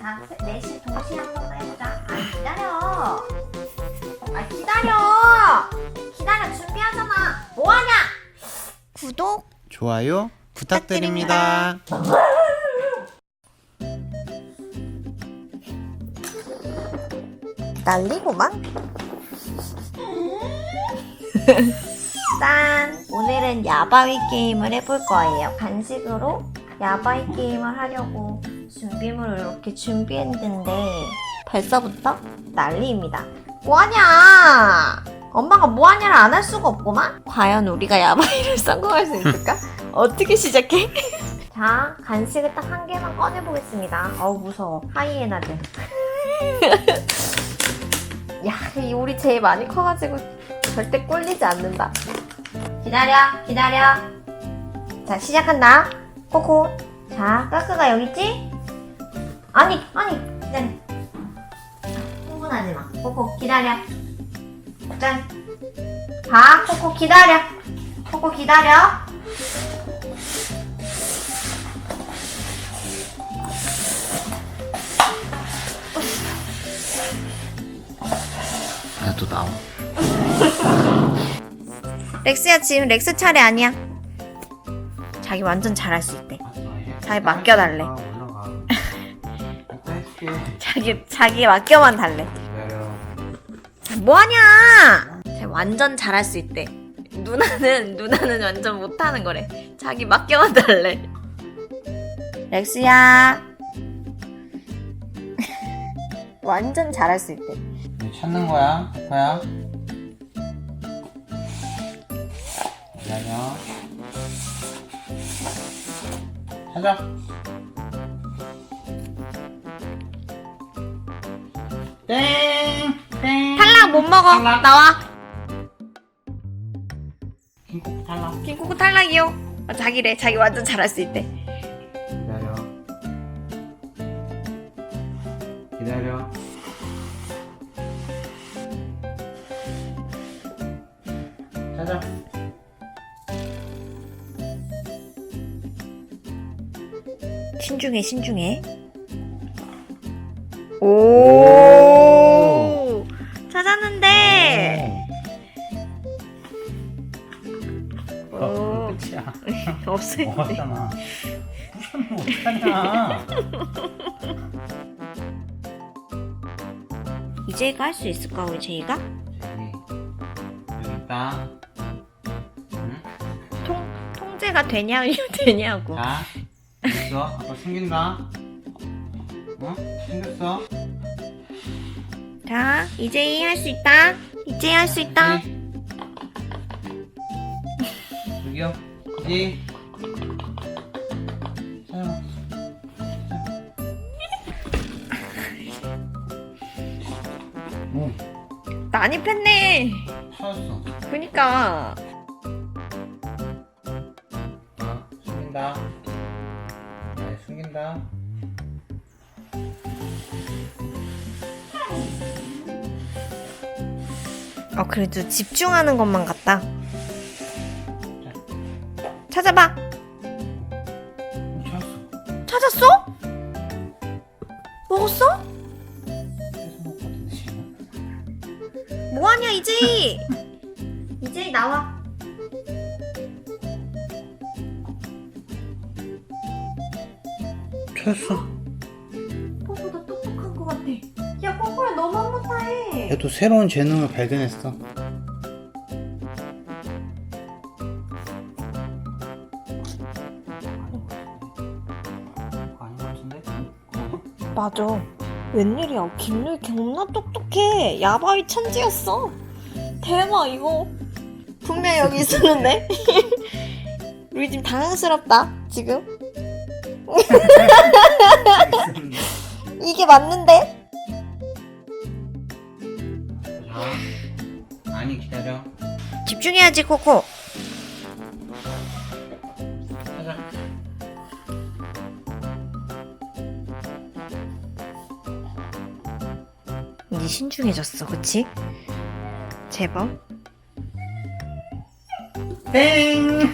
자, 세- 넷이 동시에 한 번만 해보자. 아, 기다려. 아, 기다려. 기다려, 준비하잖아. 뭐하냐? 구독. 좋아요 부탁드립니다. 난리구만. 짠! 오늘은 야바위 게임을 해볼 거예요. 간식으로 야바위 게임을 하려고 준비물을 이렇게 준비했는데 벌써부터 난리입니다. 뭐하냐? 엄마가 뭐하냐를 안 할 수가 없구만? 과연 우리가 야바위를 성공할 수 있을까? 어떻게 시작해? 자, 간식을 딱 한 개만 꺼내보겠습니다. 어우, 무서워. 하이에나들. 야, 이 우리 제일 많이 커가지고 절대 꼴리지 않는다. 기다려, 기다려. 자, 시작한다. 코코. 자, 까크가 여기 있지? 아니, 아니, 기다려. 흥분하지 마. 코코, 기다려. 짠. 봐, 코코, 기다려. 코코, 기다려. 나도 나와. 렉스야, 지금 렉스 차례 아니야. 자기 완전 잘할 수 있대. 자기 맡겨달래. 아, 올라가. 아빠 해줄게. 자기, 자기 맡겨만 달래. 기다려. 뭐하냐? 쟤 완전 잘할 수 있대. 누나는 누나는 완전 못하는 거래. 자기 맡겨만 달래. 렉스야. 완전 잘할 수 있대. 이제 찾는 거야, 아빠야. 찾아. 땡! 땡! 탈락 못 먹어. 탈락. 나와. 킹콕 탈락. 킹코코 탈락이요. 어, 자기래. 자기 완전 잘할 수 있대. 기다려. 기다려. 찾아. 신중해, 신중해. 오. 찾았는데. 어, 오. 끝이야. 없을 때. 먹었잖아. 부셔면 어떡하냐. 이제가 할 수 있을까 우리 제이가? 여기 있다. 응? 통 통제가 되냐 되냐고. 자, 됐어. 아빠 숨긴다. 어? 숨겼어. 자 이제 이 할 수 있다. 이제이 할수 있다. 여기. 여기요. 이제. 자, 오, 난입했네. 찾았어. 그니까 숨긴다. 어 그래도 집중하는 것만 같다. 찾아봐. 오, 찾았어. 찾았어? 먹었어? 뭐하냐 이제이? 이제이 나와. 찾았어. 뽀뽀도 똑똑한 것 같아. 야 뽀뽀야 너무 못해. 얘도 새로운 재능을 발견했어. 아닌 것 같은데? 맞아. 웬일이야. 김누이 겁나 똑똑해. 야바위 천지였어. 대박, 이거. 분명 여기 있었는데? 우리 지금 당황스럽다, 지금. 이게 맞는데? 자, 아니 기다려. 집중해야지, 코코. 찾아. 이제 신중해졌어, 그치? 제법. 땡!